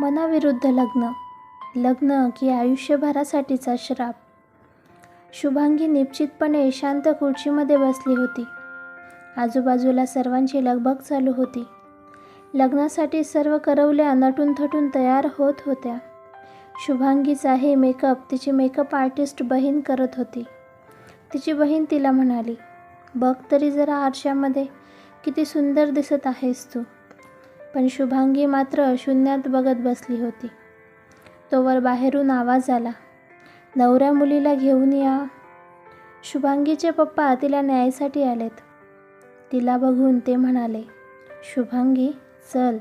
मनाविरुद्ध लग्न. लग्न की आयुष्यभरासाठीचा श्राप. शुभांगी निश्चितपणे शांत खुर्चीमध्ये बसली होती. आजूबाजूला सर्वांची लगबग चालू होती. लग्नासाठी सर्व करवल्या नटून थटून तयार होत होत्या. शुभांगीचा हे मेकअप तिची मेकअप आर्टिस्ट बहीण करत होती. तिची बहीण तिला म्हणाली बघ तरी जरा आरशामध्ये किती सुंदर दिसत आहेस तू. पण शुभांगी मात्र शून्यात बघत बसली होती. तोवर बाहेरून आवाज आला नवऱ्या मुलीला घेऊन या. शुभांगीचे पप्पा तिला न्यायसाठी आलेत. तिला बघून ते म्हणाले शुभांगी चल.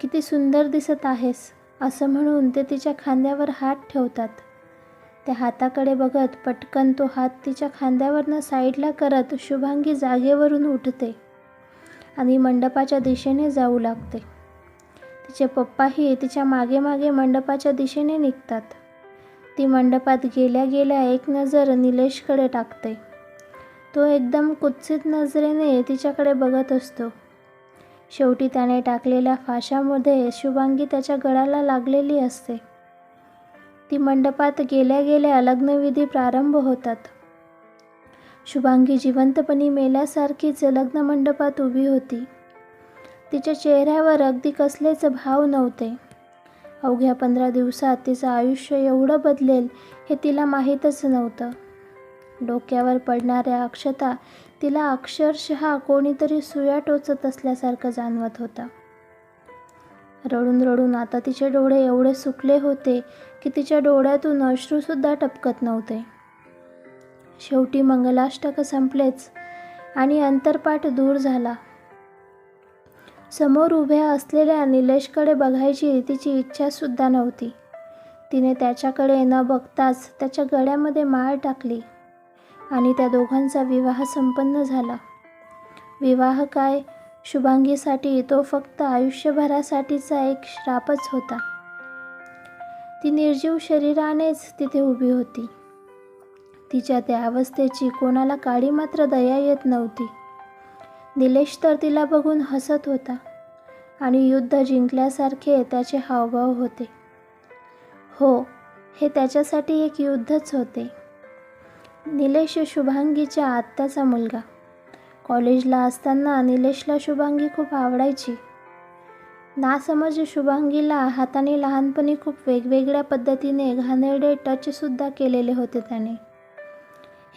किती सुंदर दिसत आहेस असं म्हणून ते तिच्या खांद्यावर हात ठेवतात. त्या हाताकडे बघत पटकन तो हात तिच्या खांद्यावरनं साईडला करत शुभांगी जागेवरून उठते. आणि मंडपाच्या दिशेने जाऊ लागते. तिचे पप्पाही तिच्यामागे मागे मंडपाच्या दिशेने निघतात. ती मंडपात गेल्या गेल्या एक नजर निलेशकडे टाकते. तो एकदम कुत्सित नजरेने तिच्याकडे बघत असतो. शेवटी त्याने टाकलेल्या फाशामध्ये शुभांगी त्याच्या गळाला लागलेली असते. ती मंडपात गेल्या गेल्या लग्नविधी प्रारंभ होतात. शुभांगी जिवंतपणी मेल्यासारखीच लग्न मंडपात उभी होती. तिच्या चेहऱ्यावर अगदी कसलेच भाव नव्हते. अवघ्या पंधरा दिवसात तिचं आयुष्य एवढं बदलेल हे तिला माहीतच नव्हतं. डोक्यावर पडणाऱ्या अक्षता तिला अक्षरशः कोणीतरी सुया टोचत असल्यासारखं जाणवत होता. रडून रडून आता तिचे डोळे एवढे सुकले होते की तिच्या डोळ्यातून अश्रूसुद्धा टपकत नव्हते. शेवटी मंगलाष्टक संपलेच आणि अंतरपाठ दूर झाला. समोर उभ्या असलेल्या निलेशकडे बघायची तिची इच्छासुद्धा नव्हती. तिने त्याच्याकडे न बघताच त्याच्या गळ्यामध्ये माळ टाकली आणि त्या दोघांचा विवाह संपन्न झाला. विवाह काय? शुभांगीसाठी तो फक्त आयुष्यभरासाठीचा एक श्रापच होता. ती निर्जीव शरीरानेच तिथे उभी होती. तिच्या त्या अवस्थेची कोणाला काळी मात्र दया येत नव्हती. निलेश तर तिला बघून हसत होता आणि युद्ध जिंकल्यासारखे त्याचे हावभाव होते. हो हे त्याच्यासाठी एक युद्धच होते. निलेश शुभांगीच्या आत्याचा मुलगा. कॉलेजला असताना निलेशला शुभांगी खूप आवडायची. नासमज शुभांगीला हाताने लहानपणी खूप वेगवेगळ्या पद्धतीने घाणेरडे टचसुद्धा केलेले होते त्याने.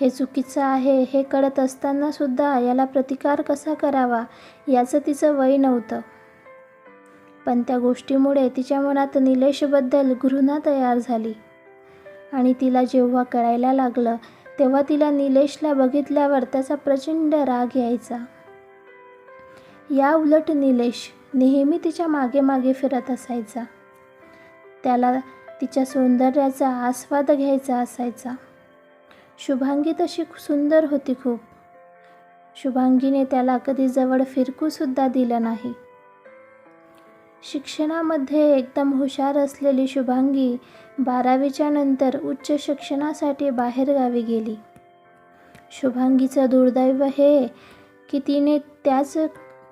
हे चुकीचं आहे हे कळत असतानासुद्धा याला प्रतिकार कसा करावा याचं तिचं वय नव्हतं. पण त्या गोष्टीमुळे तिच्या मनात निलेशबद्दल घृणा तयार झाली. आणि तिला जेव्हा कळायला लागलं तेव्हा तिला निलेशला बघितल्यावर त्याचा प्रचंड राग यायचा. या उलट निलेश नेहमी तिच्यामागे मागे फिरत असायचा. त्याला तिच्या सौंदर्याचा आस्वाद घ्यायचा असायचा. शुभांगी तशी सुंदर होती खूप. शुभांगीने त्याला कधी जवळ फिरकूसुद्धा दिलं नाही. शिक्षणामध्ये एकदम हुशार असलेली शुभांगी बारावीच्या नंतर उच्च शिक्षणासाठी बाहेरगावी गेली. शुभांगीचं दुर्दैव हे की तिने त्याच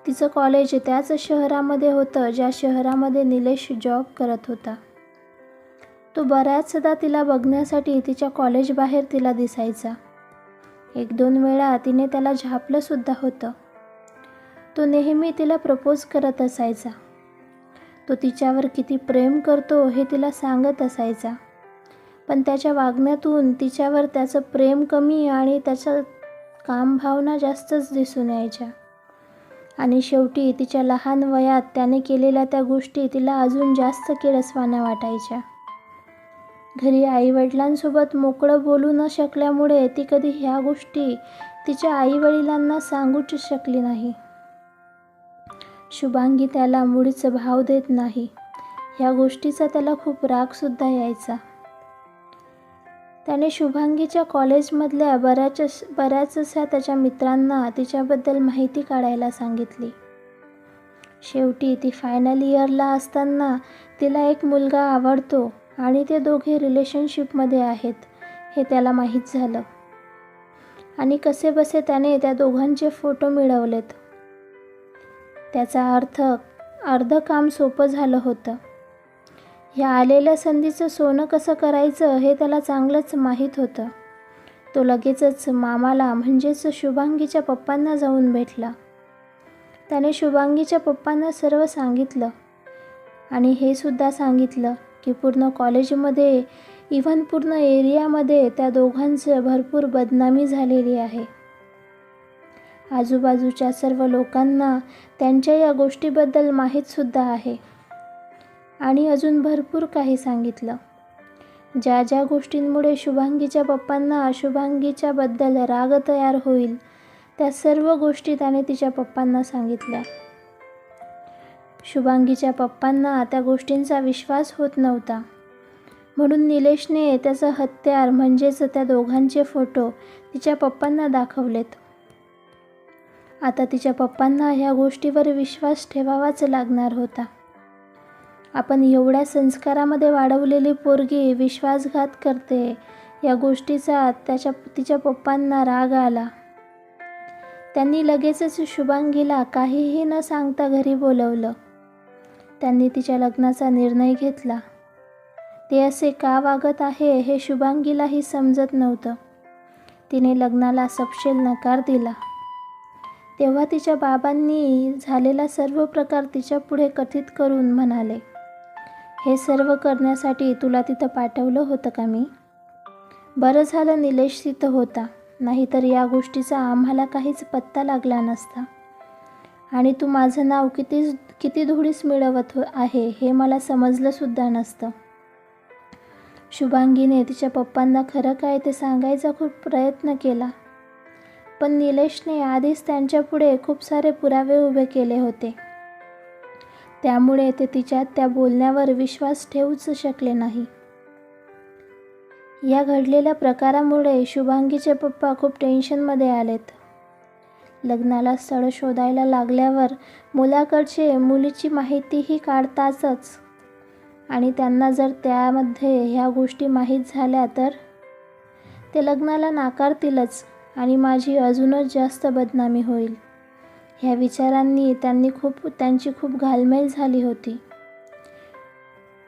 तिचं कॉलेज त्याच शहरामध्ये होतं ज्या शहरामध्ये निलेश जॉब करत होता. तो बऱ्याचदा तिला बघण्यासाठी तिच्या कॉलेजबाहेर तिला दिसायचा. एक दोन वेळा तिने त्याला झापलंसुद्धा होतं. तो नेहमी तिला प्रपोज करत असायचा. तो तिच्यावर किती प्रेम करतो हे तिला सांगत असायचा. पण त्याच्या वागण्यातून तिच्यावर त्याचं प्रेम कमी आणि त्याचं कामभावना जास्तच दिसून यायच्या. आणि शेवटी तिच्या लहान वयात त्याने केलेल्या त्या गोष्टी तिला अजून जास्त किळसवाना वाटायच्या. घरी आईवडिलांसोबत मोकळं बोलू न शकल्यामुळे ती कधी ह्या गोष्टी तिच्या आईवडिलांना सांगूच शकली नाही. शुभांगी त्याला मुळीच भाव देत नाही. ह्या गोष्टीचा त्याला खूप रागसुद्धा यायचा. त्याने शुभांगीच्या कॉलेजमधल्या बऱ्याच बऱ्याचशा त्याच्या मित्रांना तिच्याबद्दल माहिती काढायला सांगितली. शेवटी ती फायनल इयरला असताना तिला एक मुलगा आवडतो. आणि ते दोघे रिलेशनशिपमध्ये आहेत हे त्याला माहीत झालं. आणि कसेबसे त्याने त्या दोघांचे फोटो मिळवलेत. त्याचा अर्थ अर्ध काम सोपं झालं होतं. ह्या आलेल्या संधीचं सोनं कसं करायचं हे त्याला चांगलंच माहीत होतं. तो लगेचच मामाला म्हणजेच शुभांगीच्या पप्पांना जाऊन भेटला. त्याने शुभांगीच्या पप्पांना सर्व सांगितलं. आणि हे सुद्धा सांगितलं की पूर्ण कॉलेजमध्ये इव्हन पूर्ण एरियामध्ये त्या दोघांचं भरपूर बदनामी झालेली आहे. आजूबाजूच्या सर्व लोकांना त्यांच्या या गोष्टीबद्दल माहीतसुद्धा आहे. आणि अजून भरपूर काही सांगितलं. ज्या ज्या गोष्टींमुळे शुभांगीच्या पप्पांना शुभांगीच्याबद्दल राग तयार होईल त्या सर्व गोष्टी त्याने तिच्या पप्पांना सांगितल्या. शुभांगीच्या पप्पांना त्या गोष्टींचा विश्वास होत नव्हता. म्हणून निलेशने त्याचं हत्यार म्हणजेच त्या दोघांचे फोटो तिच्या पप्पांना दाखवलेत. आता तिच्या पप्पांना ह्या गोष्टीवर विश्वास ठेवावाच लागणार होता. आपण एवढ्या संस्कारामध्ये वाढवलेली पोरगी विश्वासघात करते या गोष्टीचा त्याच्या तिच्या पप्पांना राग आला. त्यांनी लगेचच शुभांगीला काहीही न सांगता घरी बोलवलं. त्यांनी तिच्या लग्नाचा निर्णय घेतला. ते असे का वागत आहे हे शुभांगीलाही समजत नव्हतं. तिने लग्नाला सपशेल नकार दिला. तेव्हा तिच्या बाबांनी झालेला सर्व प्रकार तिच्या पुढे कथित करून म्हणाले हे सर्व करण्यासाठी तुला तिथं पाठवलं होतं का मी? बरं झालं निलेश तिथं होता नाहीतर या गोष्टीचा आम्हाला काहीच पत्ता लागला नसता. आणि तू माझं नाव कितीच किती धुळीस मिळवत हो आहे हे मला समजलंसुद्धा नसतं. शुभांगीने तिच्या पप्पांना खरं काय ते सांगायचा खूप प्रयत्न केला. पण निलेशने आधीच त्यांच्यापुढे खूप सारे पुरावे उभे केले होते. त्यामुळे ते तिच्या त्या बोलण्यावर विश्वास ठेवूच शकले नाही. या घडलेल्या प्रकारामुळे शुभांगीचे पप्पा खूप टेन्शनमध्ये आलेत. लग्नाला स्थळ शोधायला लागल्यावर मुलाकडचे मुलीची माहितीही काढतातच आणि त्यांना जर त्यामध्ये ह्या गोष्टी माहीत झाल्या तर? ते लग्नाला नाकारतीलच आणि माझी अजूनच जास्त बदनामी होईल. ह्या विचारांनी त्यांनी खूप त्यांची खूप घालमेल झाली होती.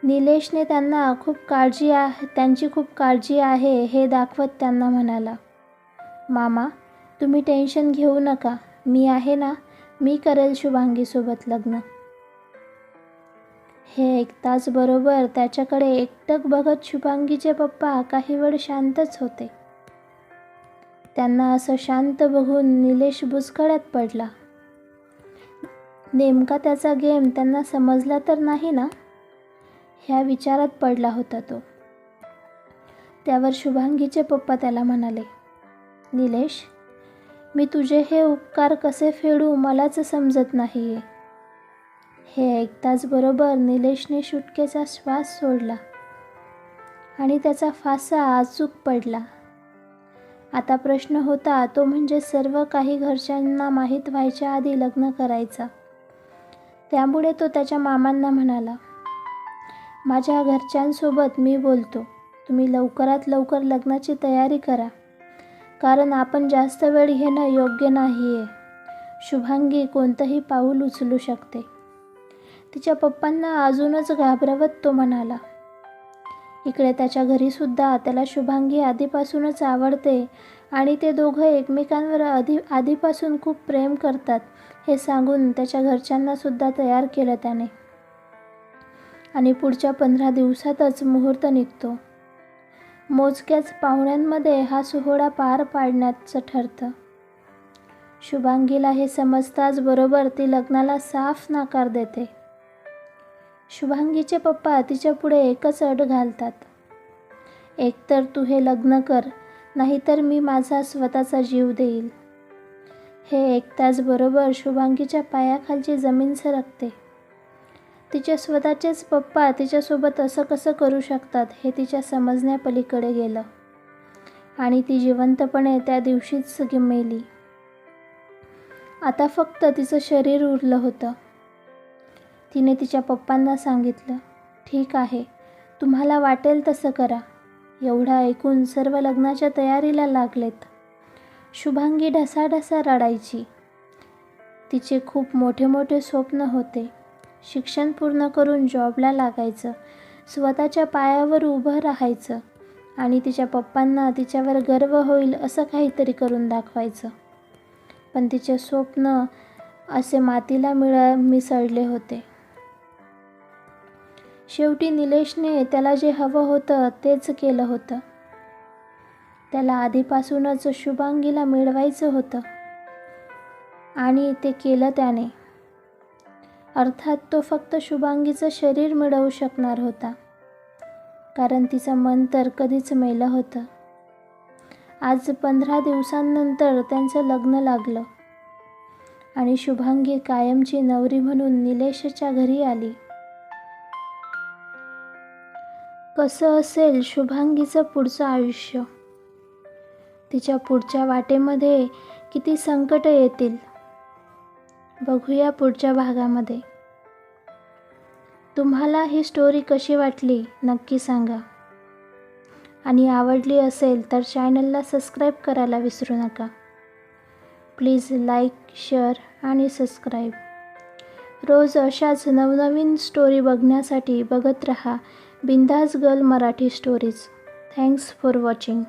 निलेशने त्यांना खूप काळजी आहे त्यांची खूप काळजी आहे हे दाखवत त्यांना म्हणाला मामा तुम्ही टेन्शन घेऊ नका. मी आहे ना? मी करेल शुभांगीसोबत लग्न. हे ऐकताच बरोबर त्याच्याकडे एकटक बघत शुभांगीचे पप्पा काही वेळ शांतच होते. त्यांना असं शांत बघून निलेश बुचकळ्यात पडला. नेमका त्याचा गेम त्यांना समजला तर नाही ना? ह्या विचारात पडला होता तो. त्यावर शुभांगीचे पप्पा त्याला म्हणाले निलेश मी तुझे हे उपकार कसे फेडू मलाच समजत नाही आहे हे ऐकताच बरोबर निलेशने सुटकेचा श्वास सोडला आणि त्याचा फासा अचूक पडला. आता प्रश्न होता तो म्हणजे सर्व काही घरच्यांना माहीत व्हायच्या आधी लग्न करायचा. त्यामुळे तो त्याच्या मामांना म्हणाला माझ्या घरच्यांसोबत मी बोलतो. तुम्ही लवकरात लवकर लग्नाची तयारी करा. कारण आपण जास्त वेळ घेणं योग्य नाही आहे शुभांगी कोणतंही पाऊल उचलू शकते. तिच्या पप्पांना अजूनच घाबरवत तो म्हणाला इकडे त्याच्या घरीसुद्धा त्याला शुभांगी आधीपासूनच आवडते आणि ते दोघं एकमेकांवर आधी आधीपासून खूप प्रेम करतात हे सांगून त्याच्या घरच्यांनासुद्धा तयार केलं त्याने. आणि पुढच्या पंधरा दिवसातच मुहूर्त निघतो. मोजक्याच पाहुण्यांमध्ये हा सोहळा पार पाडण्याचं ठरतं. शुभांगीला हे समजताच बरोबर ती लग्नाला साफ नकार देते. शुभांगीचे पप्पा तिच्या पुढे एकच अट घालतात. एकतर तू हे लग्न कर नाहीतर मी माझा स्वतःचा जीव देईल. हे ऐकताच बरोबर शुभांगीच्या पायाखालची जमीन सरकते. तिचे स्वतःचेच पप्पा तिच्यासोबत असं कसं करू शकतात हे तिच्या समजण्यापलीकडे गेलं. आणि ती जिवंतपणे त्या दिवशीच मेली. आता फक्त तिचं शरीर उरलं होतं. तिने तिच्या पप्पांना सांगितलं ठीक आहे तुम्हाला वाटेल तसं करा. एवढं ऐकून सर्व लग्नाच्या तयारीला लागलेत. शुभांगी ढसाढसा रडायची. तिचे खूप मोठे मोठे स्वप्न होते. शिक्षण पूर्ण करून जॉबला लागायचं. स्वतःच्या पायावर उभं राहायचं आणि तिच्या पप्पांना तिच्यावर गर्व होईल असं काहीतरी करून दाखवायचं. पण तिचे स्वप्न असे मातीला मिळ मिसळले होते. शेवटी निलेशने त्याला जे हवं होतं तेच केलं होतं. त्याला आधीपासूनच शुभांगीला मिळवायचं होतं. आणि ते केलं त्याने. अर्थात तो फक्त शुभांगीचं शरीर मिळवू शकणार होता. कारण तिचं मन तर कधीच मेलं होतं. आज पंधरा दिवसांनंतर त्यांचं लग्न लागलं. आणि शुभांगी कायमची नवरी म्हणून निलेशच्या घरी आली. कसं असेल शुभांगीचं पुढचं आयुष्य? तिच्या पुढच्या वाटेमध्ये किती संकट येतील? बघूया पुढच्या भागामध्ये. तुम्हाला ही स्टोरी कशी वाटली नक्की सांगा. आणि आवडली असेल तर चॅनलला सबस्क्राईब करायला विसरू नका. प्लीज लाईक शेअर आणि सबस्क्राईब रोज अशाच नवनवीन स्टोरी बघण्यासाठी बघत रहा Bindaas girl Marathi stories thanks for watching